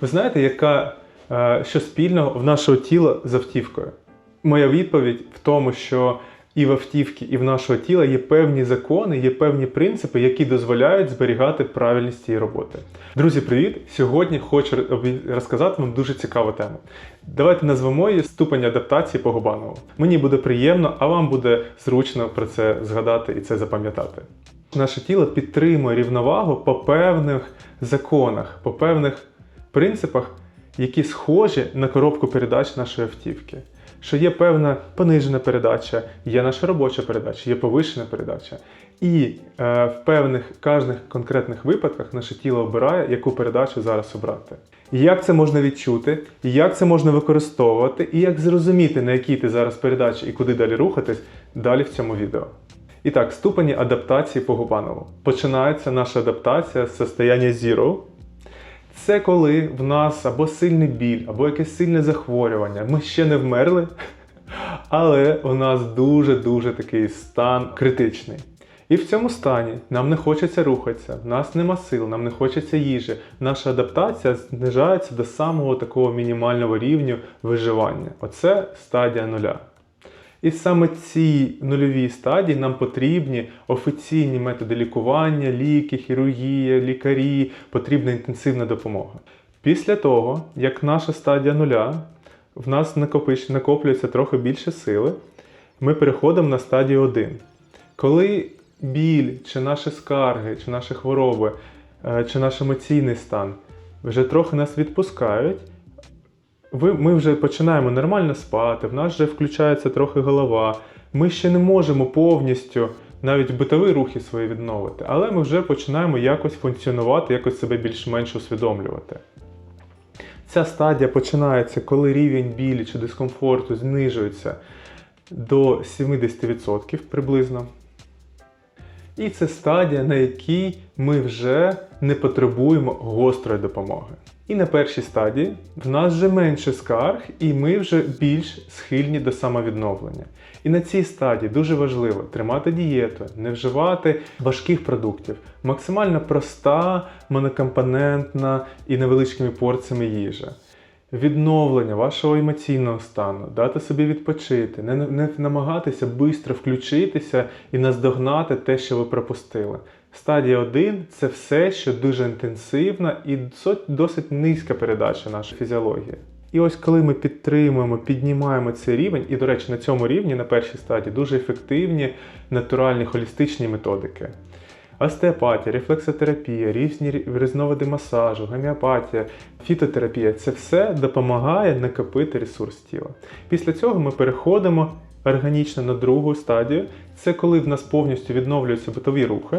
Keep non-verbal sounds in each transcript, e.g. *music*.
Ви знаєте, яка е, що спільного в нашого тіла з автівкою? Моя відповідь в тому, що і в автівки, і в нашого тіла є певні закони, є певні принципи, які дозволяють зберігати правильність цієї роботи. Друзі, привіт! Сьогодні хочу розказати вам дуже цікаву тему. Давайте назвемо її ступень адаптації по Губанову. Мені буде приємно, а вам буде зручно про це згадати і це запам'ятати. Наше тіло підтримує рівновагу по певних законах, по певних принципах, які схожі на коробку передач нашої автівки. Що є певна понижена передача, є наша робоча передача, є повишена передача. І е, в певних кожних конкретних випадках наше тіло обирає, яку передачу зараз обрати. І як це можна відчути, як це можна використовувати, і як зрозуміти, на якій ти зараз передачі і куди далі рухатись, далі в цьому відео. І так, ступені адаптації по Губанову. Починається наша адаптація з состояння zero. Це коли в нас або сильний біль, або якесь сильне захворювання. Ми ще не вмерли, *laughs* але у нас дуже-дуже такий стан критичний. І в цьому стані нам не хочеться рухатися, в нас нема сил, нам не хочеться їжі. Наша адаптація знижається до самого такого мінімального рівню виживання. Оце стадія нуля. І саме цій нульовій стадії нам потрібні офіційні методи лікування, ліки, хірургія, лікарі, потрібна інтенсивна допомога. Після того, як наша стадія нуля, в нас накоплюється трохи більше сили, ми переходимо на стадію 1. Коли біль, чи наші скарги, чи наші хвороби, е, чи наш емоційний стан вже трохи нас відпускають, ви, ми вже починаємо нормально спати, в нас вже включається трохи голова. Ми ще не можемо повністю навіть битові рухи свої відновити, але ми вже починаємо якось функціонувати, якось себе більш-менш усвідомлювати. Ця стадія починається, коли рівень білі чи дискомфорту знижується до 70% приблизно. І це стадія, на якій ми вже не потребуємо гострої допомоги. І на першій стадії в нас вже менше скарг, і ми вже більш схильні до самовідновлення. І на цій стадії дуже важливо тримати дієту, не вживати важких продуктів, максимально проста, монокомпонентна і невеличкими порціями їжа. Відновлення вашого емоційного стану, дати собі відпочити, не, не намагатися швидко включитися і наздогнати те, що ви пропустили. Стадія 1 це все, що дуже інтенсивна і досить, низька передача нашої фізіології. І ось коли ми підтримуємо, піднімаємо цей рівень, і, до речі, на цьому рівні, на першій стадії, дуже ефективні натуральні холістичні методики. Остеопатія, рефлексотерапія, різні рі- різновиди масажу, гомеопатія, фітотерапія це все допомагає накопити ресурс тіла. Після цього ми переходимо органічно на другу стадію. Це коли в нас повністю відновлюються битові рухи.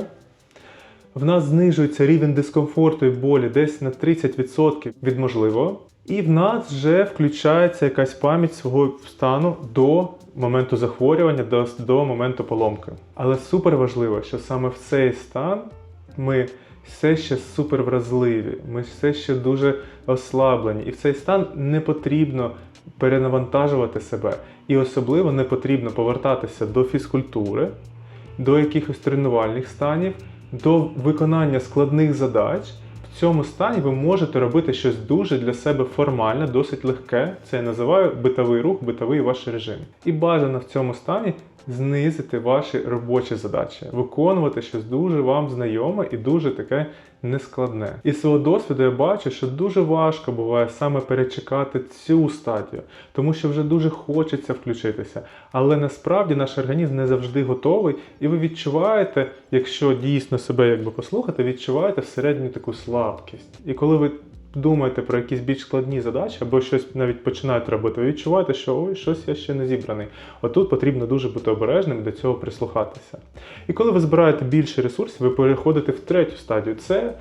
В нас знижується рівень дискомфорту і болі десь на 30% від можливого. І в нас вже включається якась пам'ять свого стану до моменту захворювання, до, до моменту поломки. Але супер важливо, що саме в цей стан ми все ще супер вразливі, ми все ще дуже ослаблені. І в цей стан не потрібно перенавантажувати себе. І особливо не потрібно повертатися до фізкультури, до якихось тренувальних станів, до виконання складних задач. В цьому стані ви можете робити щось дуже для себе формальне, досить легке. Це я називаю битовий рух, битовий ваш режим. І бажано в цьому стані знизити ваші робочі задачі, виконувати щось дуже вам знайоме і дуже таке нескладне. Із свого досвіду я бачу, що дуже важко буває саме перечекати цю стадію, тому що вже дуже хочеться включитися. Але насправді наш організм не завжди готовий, і ви відчуваєте, якщо дійсно себе якби послухати, відчуваєте всередині таку слабкість. І коли ви думаєте про якісь більш складні задачі або щось навіть починаєте робити, ви відчуваєте, що ой, щось я ще не зібраний. Отут потрібно дуже бути обережним до цього прислухатися. І коли ви збираєте більше ресурсів, ви переходите в третю стадію. Це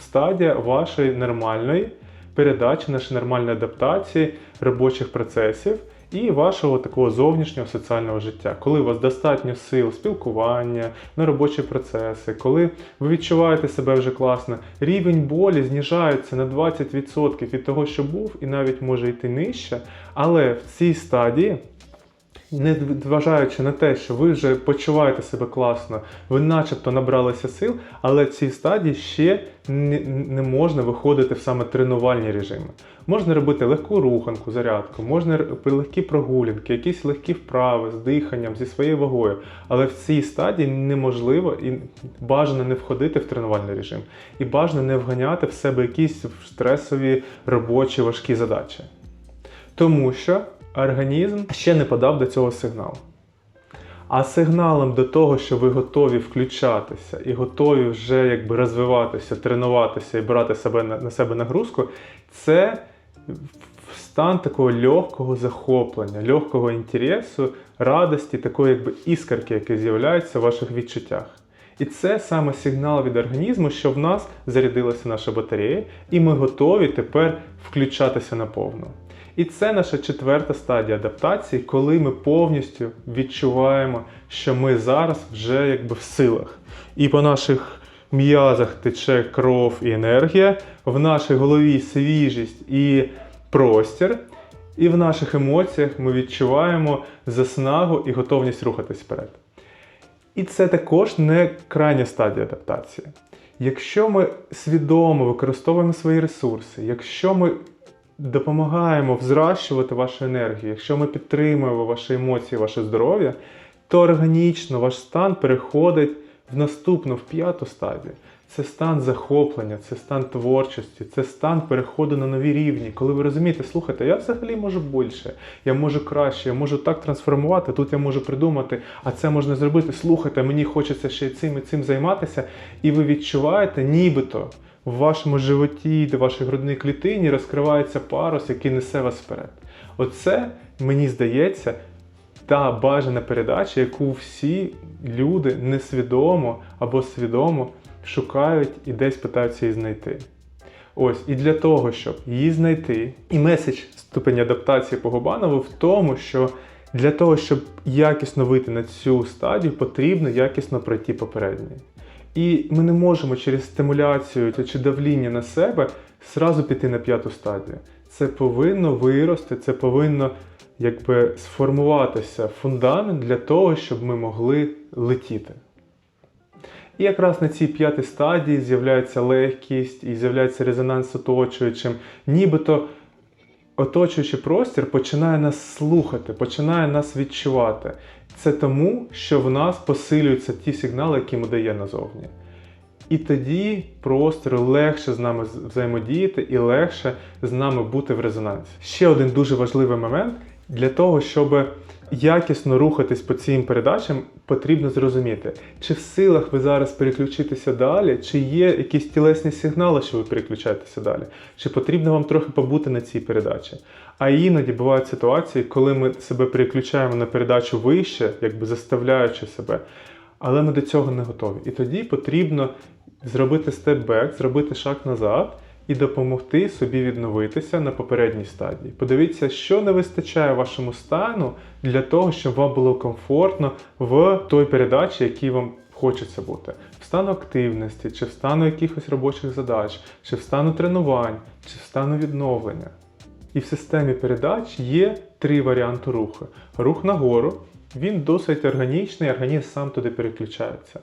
стадія вашої нормальної передачі, нашої нормальної адаптації робочих процесів і вашого такого зовнішнього соціального життя, коли у вас достатньо сил спілкування, на робочі процеси, коли ви відчуваєте себе вже класно, рівень болі знижається на 20% від того, що був, і навіть може йти нижче. Але в цій стадії Не зважаючи на те, що ви вже почуваєте себе класно, ви начебто набралися сил, але в цій стадії ще не, можна виходити в саме тренувальні режими. Можна робити легку руханку, зарядку, можна легкі прогулянки, якісь легкі вправи з диханням, зі своєю вагою. Але в цій стадії неможливо і бажано не входити в тренувальний режим. І бажано не вганяти в себе якісь стресові робочі важкі задачі. Тому що організм ще не подав до цього сигнал. А сигналом до того, що ви готові включатися і готові вже якби розвиватися, тренуватися і брати себе на, на себе нагрузку, це стан такого легкого захоплення, легкого інтересу, радості, такої якби іскорки, які з'являються в ваших відчуттях. І це саме сигнал від організму, що в нас зарядилася наша батарея, і ми готові тепер включатися наповну. І це наша четверта стадія адаптації, коли ми повністю відчуваємо, що ми зараз вже якби в силах. І по наших м'язах тече кров і енергія, в нашій голові свіжість і простір, і в наших емоціях ми відчуваємо заснагу і готовність рухатись вперед. І це також не крайня стадія адаптації. Якщо ми свідомо використовуємо свої ресурси, якщо ми допомагаємо взращувати вашу енергію, якщо ми підтримуємо ваші емоції, ваше здоров'я, то органічно ваш стан переходить в наступну, в п'яту стадію. Це стан захоплення, це стан творчості, це стан переходу на нові рівні. Коли ви розумієте, слухайте, я взагалі можу більше, я можу краще, я можу так трансформувати, тут я можу придумати, а це можна зробити. Слухайте, мені хочеться ще цим і цим займатися. І ви відчуваєте, нібито в вашому животі, де вашій грудній клітині розкривається парус, який несе вас вперед. Оце, мені здається, та бажана передача, яку всі люди несвідомо або свідомо шукають і десь питаються її знайти. Ось, і для того, щоб її знайти, і меседж ступені адаптації по Губанову в тому, що для того, щоб якісно вийти на цю стадію, потрібно якісно пройти попередній. І ми не можемо через стимуляцію чи давління на себе зразу піти на п'яту стадію. Це повинно вирости, це повинно якби сформуватися фундамент для того, щоб ми могли летіти. І якраз на цій п'ятій стадії з'являється легкість і з'являється резонанс оточуючим, нібито оточуючий простір починає нас слухати, починає нас відчувати. Це тому, що в нас посилюються ті сигнали, які ми дає назовні. І тоді простору легше з нами взаємодіяти і легше з нами бути в резонансі. Ще один дуже важливий момент для того, щоб якісно рухатись по цим передачам, потрібно зрозуміти, чи в силах ви зараз переключитися далі, чи є якісь тілесні сигнали, що ви переключаєтеся далі, чи потрібно вам трохи побути на цій передачі. А іноді бувають ситуації, коли ми себе переключаємо на передачу вище, якби заставляючи себе, але ми до цього не готові. І тоді потрібно зробити степ-бек, зробити шаг назад і допомогти собі відновитися на попередній стадії. Подивіться, що не вистачає вашому стану для того, щоб вам було комфортно в той передачі, якій вам хочеться бути. В стану активності, чи в стану якихось робочих задач, чи в стану тренувань, чи в стану відновлення. І в системі передач є три варіанти руху. Рух нагору, він досить органічний, організм сам туди переключається.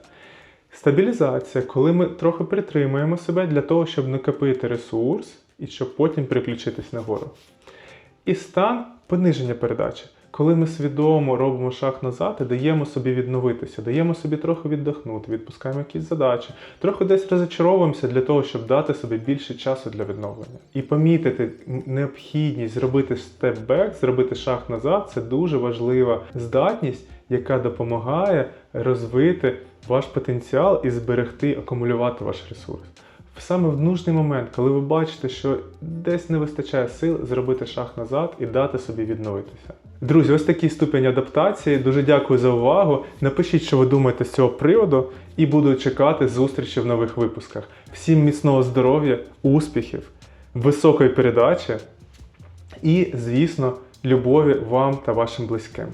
Стабілізація, коли ми трохи притримуємо себе для того, щоб накопити ресурс і щоб потім переключитись нагору. І стан пониження передачі, коли ми свідомо робимо шаг назад і даємо собі відновитися, даємо собі трохи віддохнути, відпускаємо якісь задачі, трохи десь розочаровуємося для того, щоб дати собі більше часу для відновлення. І помітити необхідність зробити степ-бек, зробити шаг назад це дуже важлива здатність, яка допомагає розвити ваш потенціал і зберегти, акумулювати ваш ресурс. Саме в нужний момент, коли ви бачите, що десь не вистачає сил, зробити шаг назад і дати собі відновитися. Друзі, ось такий ступень адаптації. Дуже дякую за увагу. Напишіть, що ви думаєте з цього приводу, і буду чекати зустрічі в нових випусках. Всім міцного здоров'я, успіхів, високої передачі і, звісно, любові вам та вашим близьким.